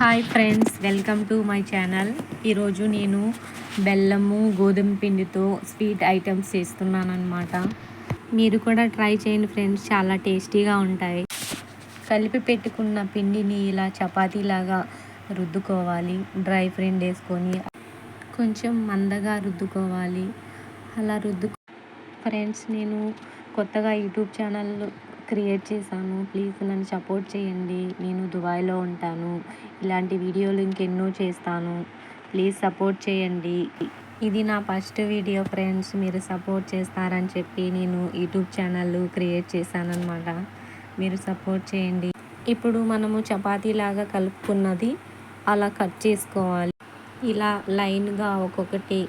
Hi friends welcome to my channel ఈరోజు నేను బెల్లము గోధుమ పిండితో స్వీట్ ఐటమ్స్ చేస్తున్నాను మీరు కూడా ట్రై చేయండి ఫ్రెండ్స్ చాలా టేస్టీగా ఉంటాయి. కలిపి పెట్టుకున్న పిండిని ఇలా చపాతీలాగా రుద్దుకోవాలి డ్రై ఫ్రెండ్ వేసుకొని కొంచెం మందగా రుద్దుకోవాలి. అలా రుద్దు ఫ్రెండ్స్ నేను కొత్తగా యూట్యూబ్ ఛానల్ క్రియేట్ చేశాను. ప్లీజ్ నన్ను సపోర్ట్ చేయండి. నేను దుబాయ్లో ఉంటాను. ఇలాంటి వీడియోలు ఇంకెన్నో చేస్తాను. ప్లీజ్ సపోర్ట్ చేయండి. ఇది నా ఫస్ట్ వీడియో ఫ్రెండ్స్. మీరు సపోర్ట్ చేస్తారని చెప్పి నేను యూట్యూబ్ ఛానల్ క్రియేట్ చేశానమాట మీరు సపోర్ట్ చేయండి. ఇప్పుడు మనము చపాతీలాగా కలుపుకున్నది అలా కట్ చేసుకోవాలి. ఇలా లైన్గా ఒక్కొక్కటి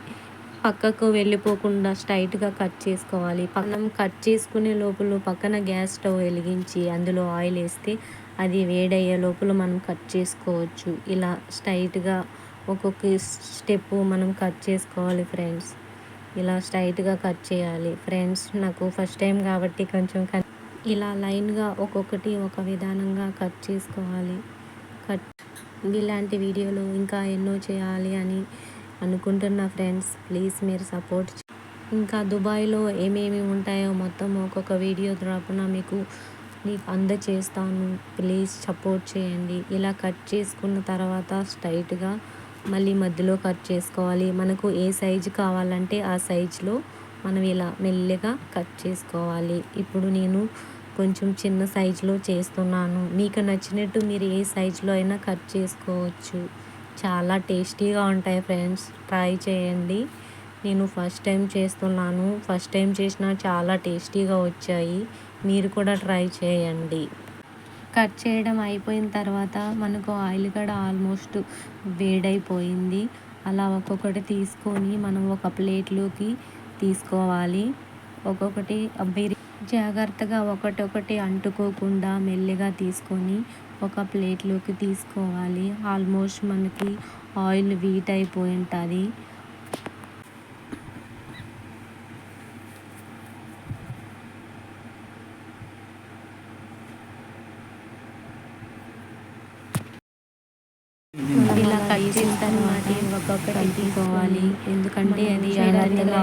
పక్కకు వెళ్ళిపోకుండా స్ట్రైట్గా కట్ చేసుకోవాలి. మనం కట్ చేసుకునే లోపల పక్కన గ్యాస్ స్టవ్ వెలిగించి అందులో ఆయిల్ వేస్తే అది వేడయ్యే లోపల మనం కట్ చేసుకోవచ్చు. ఇలా స్ట్రైట్గా ఒక్కొక్క స్టెప్ మనం కట్ చేసుకోవాలి ఫ్రెండ్స్. ఇలా స్ట్రైట్గా కట్ చేయాలి. ఫ్రెండ్స్ నాకు ఫస్ట్ టైం కాబట్టి కొంచెం కట్ ఇలా లైన్గా ఒక్కొక్కటి ఒక విధానంగా కట్ చేసుకోవాలి. కట్ ఇలాంటి వీడియోలు ఇంకా ఎన్నో చేయాలి అని అనుకుంటున్నా ఫ్రెండ్స్ ప్లీజ్ మీరు సపోర్ట్ ఇంకా దుబాయ్లో ఏమేమి ఉంటాయో మొత్తం ఒక్కొక్క వీడియో తరపున మీకు మీకు అందచేస్తాను. ప్లీజ్ సపోర్ట్ చేయండి. ఇలా కట్ చేసుకున్న తర్వాత స్ట్రైట్గా మళ్ళీ మధ్యలో కట్ చేసుకోవాలి. మనకు ఏ సైజు కావాలంటే ఆ సైజులో మనం ఇలా మెల్లిగా కట్ చేసుకోవాలి. ఇప్పుడు నేను కొంచెం చిన్న సైజులో చేస్తున్నాను. మీకు నచ్చినట్టు మీరు ఏ సైజులో అయినా కట్ చేసుకోవచ్చు. చాలా టేస్టీగా ఉంటాయి ఫ్రెండ్స్. ట్రై చేయండి. నేను ఫస్ట్ టైం చేస్తున్నాను. ఫస్ట్ టైం చేసినా చాలా టేస్టీగా వచ్చాయి. మీరు కూడా ట్రై చేయండి. కట్ చేయడం అయిపోయిన తర్వాత మనకు ఆయిల్ కూడా ఆల్మోస్ట్ వేడైపోయింది. అలా ఒక్కొక్కటి తీసుకొని మనం ఒక ప్లేట్లోకి తీసుకోవాలి. ఒక్కొక్కటి బిర్యానీ జాగ్రత్తగా ఒకటొకటి అంటుకోకుండా మెల్లిగా తీసుకొని ఒక ప్లేట్లోకి తీసుకోవాలి. ఆల్మోస్ట్ మనకి ఆయిల్ వీట్ అయిపోయి ఉంటుంది ఇలా కట్ ఒక్కొక్కటి తీసుకోవాలి ఎందుకంటే అది జాగ్రత్తగా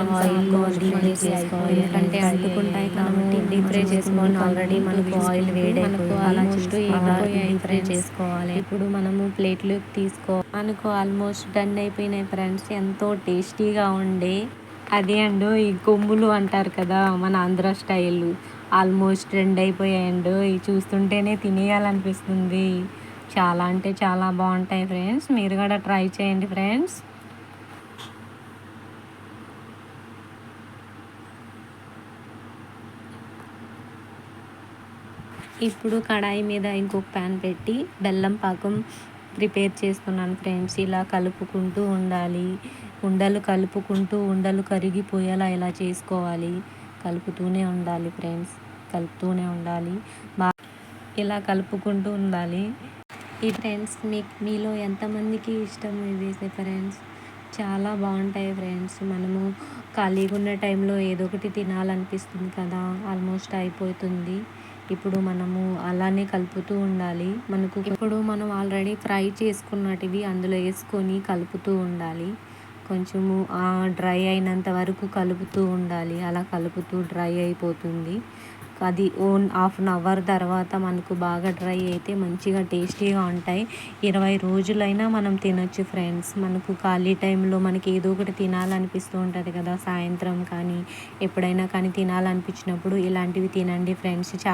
ఎందుకంటే అంటుకుంటాయి కాబట్టి డీప్ ఫ్రై చేసుకోవాలి ఆల్రెడీ మనకు ఆయిల్ వేడి మనకు ఆల్మోస్ట్ డీప్ ఫ్రై చేసుకోవాలి. ఇప్పుడు మనము ప్లేట్లోకి తీసుకో మనకు ఆల్మోస్ట్ డన్ అయిపోయినాయి ఫ్రెండ్స్ ఎంతో టేస్టీగా ఉండే. అదే అండు ఈ కొమ్ములు అంటారు కదా మన ఆంధ్ర స్టైల్. ఆల్మోస్ట్ రెండు అయిపోయాయండు. ఇవి చూస్తుంటేనే తినేయాలనిపిస్తుంది. చాలా అంటే చాలా బాగుంటాయి ఫ్రెండ్స్. మీరు కూడా ట్రై చేయండి ఫ్రెండ్స్. ఇప్పుడు కడాయి మీద ఇంకొక ప్యాన్ పెట్టి బెల్లం పాకం ప్రిపేర్ చేస్తున్నాను ఫ్రెండ్స్. ఇలా కలుపుకుంటూ ఉండాలి. ఉండలు కలుపుకుంటూ ఉండలు కరిగిపోయేలా ఇలా చేసుకోవాలి. కలుపుతూనే ఉండాలి ఫ్రెండ్స్. కలుపుతూనే ఉండాలి. ఇలా కలుపుకుంటూ ఉండాలి. ఈ ఫ్రెండ్స్ మీకు మీలో ఎంతమందికి ఇష్టం వేసే ఫ్రెండ్స్ చాలా బాగుంటాయి ఫ్రెండ్స్ మనము ఖాళీగా ఉన్న టైంలో ఏదో ఒకటి తినాలనిపిస్తుంది కదా ఆల్మోస్ట్ అయిపోతుంది. ఇప్పుడు మనము అలానే కలుపుతూ ఉండాలి. మనకు ఇప్పుడు మనం ఆల్రెడీ ఫ్రై చేసుకున్నటివి అందులో వేసుకొని కలుపుతూ ఉండాలి. కొంచెము డ్రై అయినంత వరకు కలుపుతూ ఉండాలి. అలా కలుపుతూ డ్రై అయిపోతుంది. అది ఓన్ హాఫ్ అన్ అవర్ తర్వాత మనకు బాగా డ్రై అయితే మంచిగా టేస్టీగా ఉంటాయి. ఇరవై రోజులైనా మనం తినొచ్చు ఫ్రెండ్స్ మనకు ఖాళీ టైంలో మనకి ఏదో ఒకటి తినాలనిపిస్తూ ఉంటుంది కదా సాయంత్రం కానీ ఎప్పుడైనా కానీ తినాలనిపించినప్పుడు ఇలాంటివి తినండి ఫ్రెండ్స్